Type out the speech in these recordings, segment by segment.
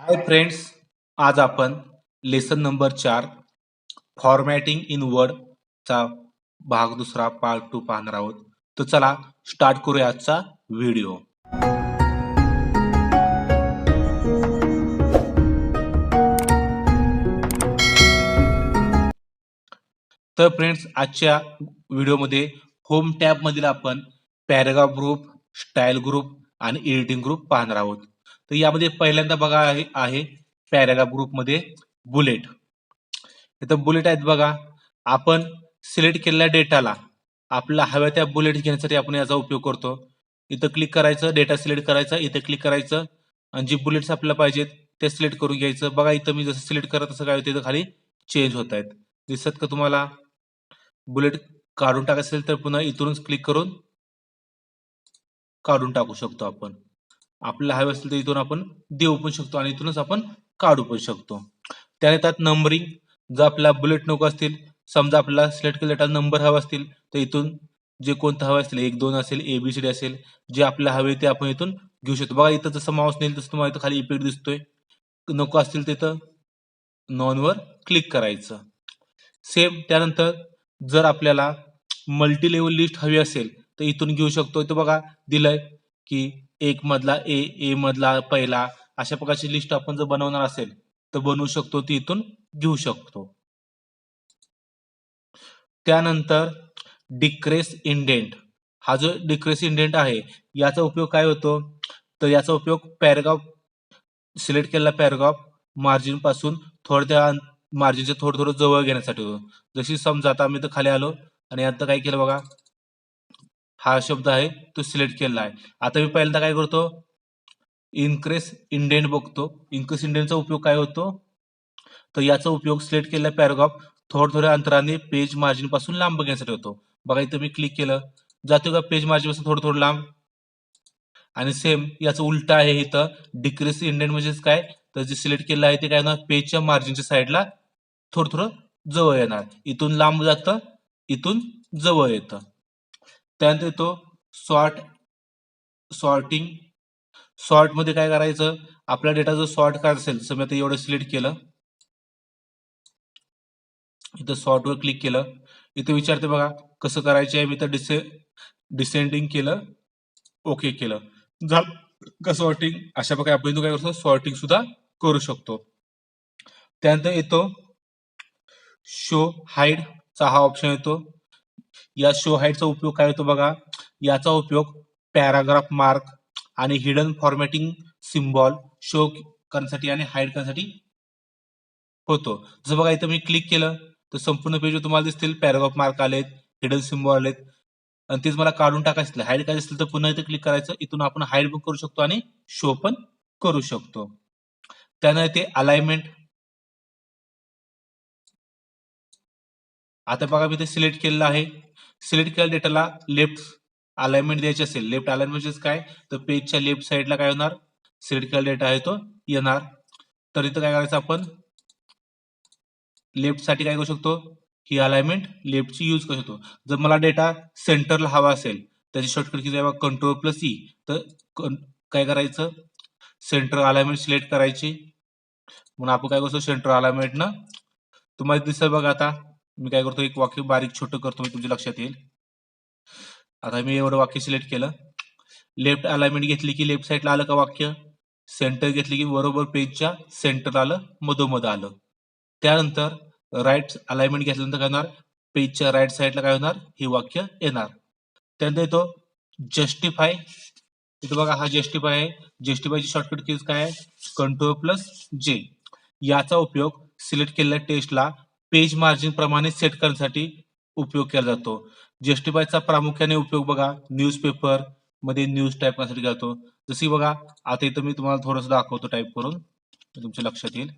हाय friends आज आपण lesson number चार फॉर्मॅटिंग इन वर्ड चा भाग दुसरा पार्ट टू पाहणार आहोत. तर चला स्टार्ट करूया आजचा व्हिडिओ तर फ्रेंड्स आजच्या व्हिडिओमध्ये होम टॅब मधील आपण पॅराग्राफ ग्रुप स्टाईल ग्रुप आणि एडिटिंग ग्रुप पाहणार आहोत. तर यामध्ये पहिल्यांदा बघा आहे पॅरेग्राफ ग्रुपमध्ये बुलेट. इथं बुलेट आहेत बघा. आपण सिलेक्ट केलेल्या डेटाला आपल्या हव्या त्या बुलेट घेण्यासाठी आपण याचा उपयोग करतो. इथं क्लिक करायचं डेटा सिलेक्ट करायचा इथं क्लिक करायचं. आणि जी बुलेट्स आपल्याला पाहिजेत ते सिलेक्ट करून घ्यायचं. बघा इथं मी जसं सिलेक्ट करत तसं काय होतं इथं खाली चेंज होत आहेत. दिसत का तुम्हाला? बुलेट काढून टाकायचं असेल तर पुन्हा इथूनच क्लिक करून काढून टाकू शकतो आपण. आपल्याला हवे असेल तर इथून आपण देऊ पण शकतो आणि इथूनच आपण काढू पण शकतो. त्याने त्यात नंबरिंग जर आपला बुलेट नको असतील समजा आपल्याला सिलेक्ट केलेला नंबर हवा असतील तर इथून जे कोणतं हवं असेल एक दोन असेल एबीसीडी असेल जे आपल्याला हवे ते आपण इथून घेऊ शकतो. बघा इथं जसं माऊस नेल तसं तुम्हाला इथं खाली इफेक्ट दिसतोय. नको असतील तिथं नॉनवर क्लिक करायचं. सेम त्यानंतर जर आपल्याला मल्टी लेवल लिस्ट हवी असेल तर इथून घेऊ शकतो. इथं बघा दिलंय की एक मधला ए ए मधला पहिला अशा प्रकारची लिस्ट आपण जर बनवणार असेल तर बनवू शकतो ती इथून घेऊ शकतो. त्यानंतर डिक्रेस इंडेंट हा जो डिक्रेस इंडेंट आहे याचा उपयोग काय होतो? तर याचा उपयोग पॅराग्राफ सिलेक्ट केलेला पॅराग्राफ मार्जिनपासून थोड्या मार्जिनच्या थोडं थोडं जवळ घेण्यासाठी होतो. जशी समजा आता आम्ही तर खाली आलो आणि आता काय केलं बघा? हा शब्द आहे तो सिलेक्ट केलेला आहे. आता मी पहिल्यांदा काय करतो? इन्क्रेस इंडेंट बघतो. इन्क्रेस इंडेंटचा उपयोग काय होतो? तर याचा उपयोग सिलेक्ट केलेला पॅराग्राफ थोड्या थोड्या अंतराने पेज मार्जिनपासून लांब घेण्यासाठी होतो. बघा इथं मी क्लिक केलं. जातो का पेज मार्जिनपासून थोडं थोडं लांब? आणि सेम याचं उलट आहे इथं. डिक्रेस इंडेंट म्हणजेच काय? तर जे सिलेक्ट केलं आहे ते काय होणार? पेजच्या मार्जिनच्या साईडला थोडं थोडं जवळ येणार. इथून लांब जातं इथून जवळ येतं. त्यानंतर येतो सॉर्ट सॉर्टिंग. सॉर्टमध्ये काय करायचं? आपला डेटा जर सॉर्ट करायचा असेल समजा आता एवढं सिलेक्ट केलं. इथं सॉर्टवर क्लिक केलं. इथं विचारते बघा कसं करायचे आहे? मी तर डिसे डिसेंडिंग केलं ओके केलं. झालं. का सॉर्टिंग? अशा प्रकारे आपण काय करतो सॉर्टिंग सुद्धा करू शकतो. त्यानंतर येतो शो हाईड चा हा ऑप्शन येतो. या शो हाईडचा उपयोग काय होतो बघा? याचा उपयोग पॅराग्राफ मार्क आणि हिडन फॉर्मॅटिंग सिम्बॉल शो करण्यासाठी आणि हाईड करण्यासाठी होतो. जर बघा इथं मी क्लिक केलं तर संपूर्ण पेज तुम्हाला दिसतील पॅराग्राफ मार्क आलेत हिडन सिम्बॉल आलेत. आणि तेच मला काढून टाकायचं हाईड करायचं असेल तर पुन्हा इथे क्लिक करायचं. इथून आपण हाईड पण करू शकतो आणि शो पण करू शकतो. त्यानंतर ते अलाइनमेंट आता बघा मी ते सिलेक्ट केलेलं आहे. सिलेक्ट केलेल्या डेटाला लेफ्ट अलाइनमेंट द्यायची असेल. लेफ्ट अलाइनमेंट म्हणजे काय? तर पेजच्या लेफ्ट साईडला काय होणार? सिलेक्ट केलेला डेटा आहे तो येणार. तर इथं काय करायचं आपण? लेफ्टसाठी काय करू शकतो? ही अलाइनमेंट लेफ्टची यूज करू शकतो. जर मला डेटा सेंटरला हवा असेल त्याची शॉर्टकट की कंट्रोल प्लस ई तर काय करायचं? सेंटर अलाइनमेंट सिलेक्ट करायची. म्हणून आपण काय करतो सेंटर अलाइनमेंट ना तुम्हाला दिसत बघा आता. मी काय करतो एक वाक्य बारीक छोटं करतो मी तुमच्या लक्षात येईल. आता मी एवढं वाक्य सिलेक्ट केलं. लेफ्ट अलाइनमेंट घेतली की लेफ्ट साईडला आलं का वाक्य? सेंटर घेतली की बरोबर पेजच्या सेंटर आलं मधोमध आलं. त्यानंतर राईट अलाइनमेंट घेतल्यानंतर काय होणार? पेजच्या राईट साईडला काय होणार? हे वाक्य येणार. त्यानंतर येतो जस्टिफाय इथं बघा हा जस्टिफाय आहे. जस्टिफायची शॉर्टकट कीज काय आहे? कंट्रोल प्लस जे याचा उपयोग सिलेक्ट केलेल्या टेस्टला पेज मार्जिन प्रमाणे सेट करण्यासाठी उपयोग केला जातो. जस्टिफायचा प्रामुख्याने उपयोग बघा न्यूजपेपरमध्ये न्यूज टाईप करण्यासाठी करतो जशी बघा आता इथं मी तुम्हाला थोडंसं दाखवतो टाईप करून. तुमच्या लक्षात येईल.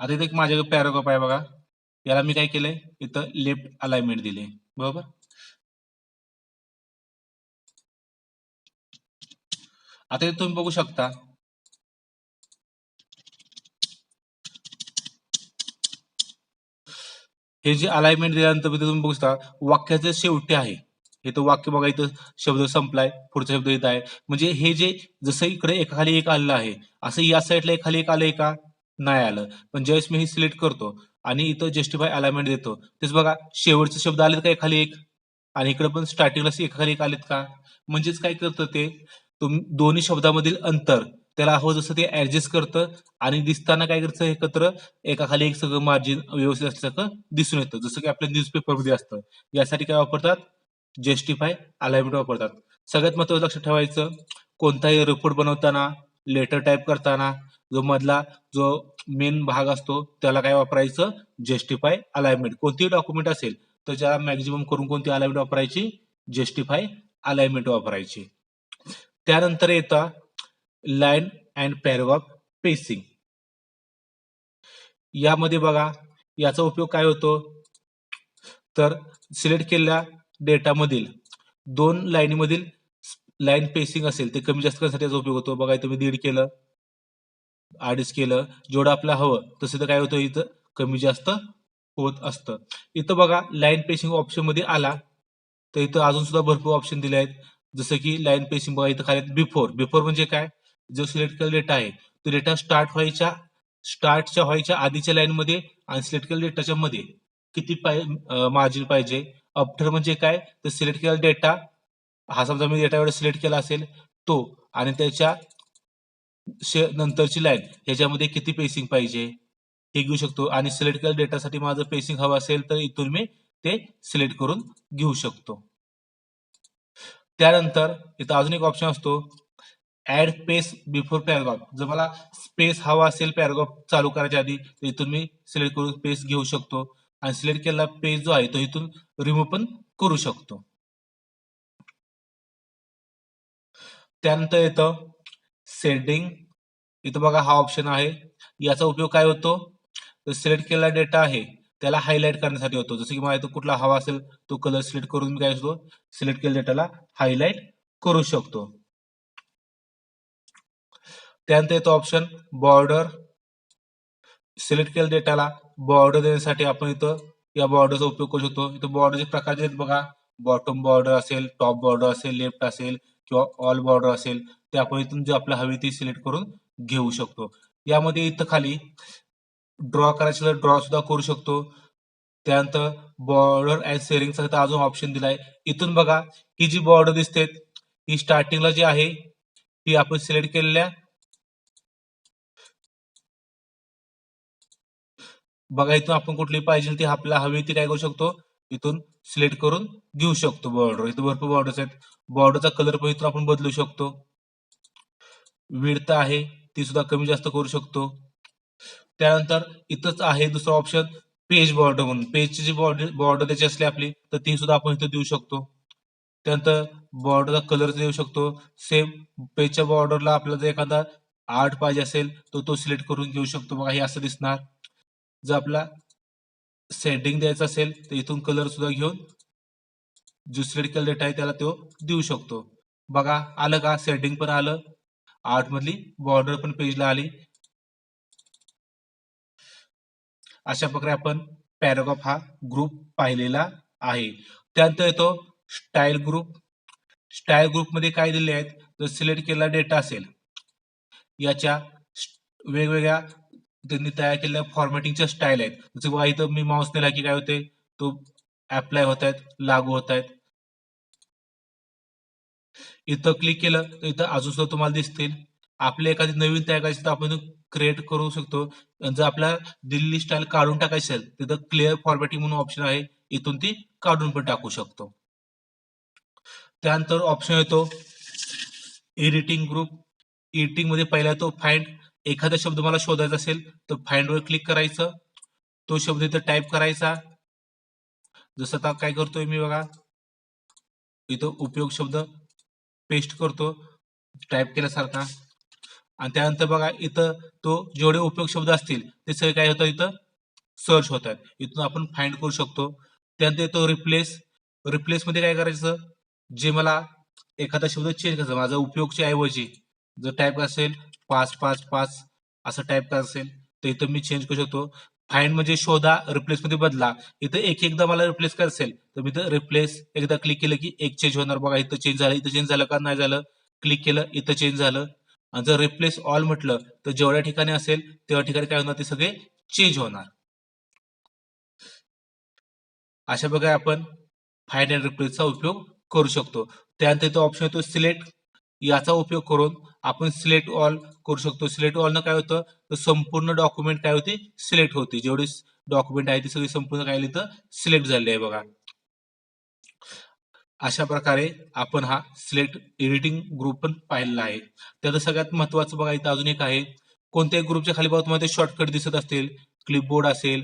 आता इथे एक माझ्याकडे पॅराग्राफ आहे बघा. याला मी काय केलंय? इथं लेफ्ट अलाइनमेंट दिले बरोबर? आता तुम्ही बघू शकता. हे जे अलाइनमेंट दिल्यानंतर तुम्ही बघू शकता वाक्याचे शेवटी आहे. हे तर वाक्य बघा इथं शब्द संपलाय पुढचा शब्द येत आहे. म्हणजे हे जे जसं इकडे एकाखाली एक आलेलं आहे असं या साईडला एखाली एक आलंय का? नाही आलं. पण ज्यावेळेस मी हे सिलेक्ट करतो आणि इथं जस्टिफाय अलाइनमेंट देतो. तेच बघा शेवटचे शब्द आलेत का एखाली एक? आणि इकडे पण स्टार्टिंगला एकाखाली एक आलेत का? म्हणजेच काय करतं ते? तुम दोन्ही शब्दामधील अंतर त्याला हवं जसं ते ऍडजस्ट करतं आणि दिसताना काय करतं एकत्र? एकाखाली एक सगळं मार्जिन व्यवस्थित असल्यासारखं दिसून येतं. जसं की आपल्या न्यूजपेपरमध्ये असतं. यासाठी काय वापरतात? जस्टिफाय अलाइनमेंट वापरतात. सगळ्यात महत्वाचं लक्षात ठेवायचं कोणताही रिपोर्ट बनवताना लेटर टाईप करताना जो मधला जो मेन भाग असतो त्याला काय वापरायचं? जस्टिफाय अलाइनमेंट कोणतीही डॉक्युमेंट असेल तर ज्याला मॅक्झिमम करून कोणती अलाइनमेंट वापरायची? जस्टिफाय अलाइनमेंट वापरायची. त्यानंतर येतं लाईन अँड पॅराग्राफ पेसिंग यामध्ये बघा याचा उपयोग काय होतो? तर सिलेक्ट केलेल्या डेटामधील दोन लाईनीमधील लाईन पेसिंग असेल ते कमी जास्त करण्यासाठी याचा उपयोग होतो. बघा तुम्ही दीड केलं. अडीच केलं जेवढं आपलं हवं तसं तर काय होतं इथं? कमी जास्त होत असतं. इथं बघा लाईन पेसिंग ऑप्शनमध्ये आला तर इथं अजून सुद्धा भरपूर ऑप्शन दिले आहेत. जसं की लाईन पेसिंग बघा इथं खाली बिफोर बिफोर म्हणजे काय? जो सिलेक्ट केलेला डेटा आहे तो डेटा स्टार्ट व्हायच्या स्टार्टच्या व्हायच्या आधीच्या लाईन मध्ये आणि सिलेक्ट केलेल्या डेटाच्या मध्ये. किती मार्जिन पाहिजे? अफ्टर म्हणजे काय? तर सिलेक्ट केलेला डेटा हा समजा मी डेटा एवढा सिलेक्ट केला असेल तो आणि त्याच्या नंतरची लाईन ह्याच्यामध्ये किती पेसिंग पाहिजे? हे घेऊ शकतो. आणि सिलेक्ट केलेल्या डेटासाठी माझं पेसिंग हवं असेल तर इथून मी ते सिलेक्ट करून घेऊ शकतो. त्यानंतर इथं अजून एक ऑप्शन असतो. ऍड पेस बिफोर पॅराग्राफ जर मला स्पेस हवा असेल पॅराग्राफ चालू करायच्या आधी तर इथून मी सिलेक्ट करून स्पेस घेऊ शकतो. आणि सिलेक्ट केलेला पेज जो आहे तो इथून रिमूव्ह पण करू शकतो. त्यानंतर येतं सेटिंग इथं बघा हा ऑप्शन आहे. याचा उपयोग काय होतो? सिलेक्ट केलेला डेटा आहे त्याला हायलाईट करण्यासाठी होतो. जसं की मला इथं कुठला हवा असेल तो कलर सिलेक्ट करून मी काय असतो सिलेक्ट केलेल्या डेटाला हायलाईट करू शकतो. त्यानंतर येतो ऑप्शन बॉर्डर सिलेक्ट केलेल्या डेटाला बॉर्डर देण्यासाठी आपण इथं या बॉर्डरचा उपयोग करू शकतो. इथं बॉर्डरचे प्रकार जे आहेत बघा. बॉटम बॉर्डर असेल टॉप बॉर्डर असेल लेफ्ट असेल किंवा ऑल बॉर्डर असेल ते आपण इथून जे आपल्याला हवी ती सिलेक्ट करून घेऊ शकतो. यामध्ये इथं खाली ड्रॉ करायचं ड्रॉ सुद्धा करू शकतो. त्यानंतर बॉर्डर अँड सेरिंगचा इथं अजून ऑप्शन दिलाय. इथून बघा ही जी बॉर्डर दिसते ही स्टार्टिंगला जी आहे ही आपण सिलेक्ट केलेल्या बघा इथून आपण कुठली पाहिजे ती आपल्याला हवी ती काय करू शकतो? इथून सिलेक्ट करून घेऊ शकतो बॉर्डर इथं भरपूर बॉर्डर्स आहेत. बॉर्डरचा कलर पण इथून आपण बदलू शकतो. विडता आहे ती सुद्धा कमी जास्त करू शकतो. त्यानंतर इथंच आहे दुसरा ऑप्शन पेज बॉर्डर म्हणून. पेजची जी बॉर्डर बॉर्डर त्याची असली आपली तर ती सुद्धा आपण इथं देऊ शकतो. त्यानंतर बॉर्डरचा कलर देऊ शकतो. सेम पेजच्या बॉर्डरला आपल्याला जर एखादा आर्ट पाहिजे असेल तर तो सिलेक्ट करून घेऊ शकतो. बघा हे असं दिसणार. जर आपला सेटिंग द्यायचं असेल तर इथून कलर सुद्धा घेऊन जो सिलेक्ट केलेला डेटा आहे त्याला तो देऊ शकतो. बघा आलं का? सेटिंग पण आलं. आर्ट मधली बॉर्डर पण पेजला आली. अशा प्रकारे आपण पॅराग्राफ हा ग्रुप पाहिलेला आहे. त्यानंतर येतो स्टाईल ग्रुप स्टाईल ग्रुपमध्ये काय दिले आहेत? जर सिलेक्ट केलेला डेटा असेल याच्या वेगवेगळ्या त्यांनी तयार केलेल्या फॉर्मॅटिंगच्या स्टाईल आहेत. जसं बघा इथं मी माऊस नेला की काय होते? तो अप्लाय होत आहेत लागू होत आहेत. इथं क्लिक केलं तर इथं अजून सुद्धा तुम्हाला दिसतील. आपले एखादी नवीन तयार करायची तर आपण क्रिएट करू शकतो. जर आपल्याला दिल्ली स्टाईल काढून टाकायची असेल तिथं क्लिअर फॉर्मॅटिंग म्हणून ऑप्शन आहे. इथून ती काढून पण टाकू शकतो. त्यानंतर ऑप्शन येतो. एडिटिंग ग्रुप एडिटिंगमध्ये पहिला तो फाइंड एखादा शब्द मला शोधायचा असेल तर फाईंडवर क्लिक करायचं. तो शब्द इथं टाईप करायचा. जसं आता काय करतोय मी बघा. इथं उपयोग शब्द पेस्ट करतो. टाईप केल्यासारखा. आणि त्यानंतर बघा इथं तो जेवढे उपयोग शब्द असतील ते सगळे काय होतं इथं? सर्च होतात. इथून आपण फाइंड करू शकतो. त्यानंतर येतो रिप्लेस रिप्लेस मध्ये काय करायचं? जे मला एखादा शब्द चेंज करायचा माझा उपयोगच्या ऐवजी. जर टाईप असेल पाच पाच पाच असं टाईप करायचं असेल तर इथं मी चेंज करू शकतो. फाइंड म्हणजे शोधा रिप्लेस मध्ये बदला. इथं एक एकदा मला रिप्लेस करायचं असेल तर मी तर रिप्लेस एकदा क्लिक केलं की एक चेंज होणार. बघा इथं चेंज झालं इथं चेंज झालं का? नाही झालं. क्लिक केलं इथं चेंज झालं. आणि जर रिप्लेस ऑल म्हटलं तर जेवढ्या ठिकाणी असेल तेवढ्या ठिकाणी काय होणार? ते सगळे चेंज होणार. अशा प्रकारे आपण फाइंड अँड रिप्लेसचा उपयोग करू शकतो. त्यानंतर इथं ऑप्शन येतो सिलेक्ट याचा उपयोग करून आपण सिलेक्ट ऑल करू शकतो. सिलेक्ट ऑल न काय होतं? तर संपूर्ण डॉक्युमेंट काय होते? सिलेक्ट होते. जेवढे डॉक्युमेंट आहे ते सगळी संपूर्ण काय इथं सिलेक्ट झाले आहे बघा. अशा प्रकारे आपण हा सिलेक्ट एडिटिंग ग्रुप पण पाहिलेला आहे. त्याचं सगळ्यात महत्वाचं बघा इथं अजून एक आहे. कोणत्याही ग्रुपच्या खाली बघा तुम्हाला शॉर्टकट दिसत असतील. क्लिपबोर्ड असेल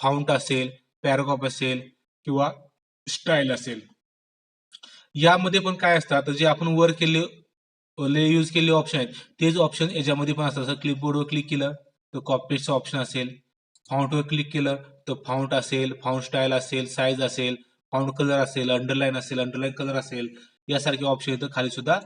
फाउंट असेल पॅराग्राफ असेल किंवा स्टाईल असेल. यामध्ये पण काय असतात जे आपण वर केले ले यूज केलेले ऑप्शन आहेत. तेच ऑप्शन याच्यामध्ये पण असतात जसं क्लिपबोर्डवर क्लिक केलं तर कॉपीचं ऑप्शन असेल. फाउंटवर क्लिक केलं तर फाउंट असेल फाउंट स्टाईल असेल साईज असेल फाउंट कलर असेल अंडरलाईन असेल अंडरलाईन कलर असेल यासारखे ऑप्शन इथं खाली सुद्धा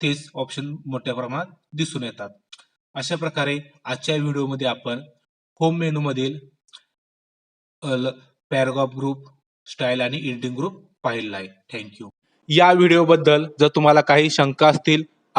तेच ऑप्शन मोठ्या प्रमाणात दिसून येतात. अशा प्रकारे आजच्या व्हिडिओमध्ये आपण होम मेनूमधील पॅराग्राफ ग्रुप स्टाईल आणि एडिटिंग ग्रुप पाहिलेला आहे. थँक्यू या व्हिडिओबद्दल जर तुम्हाला काही शंका असतील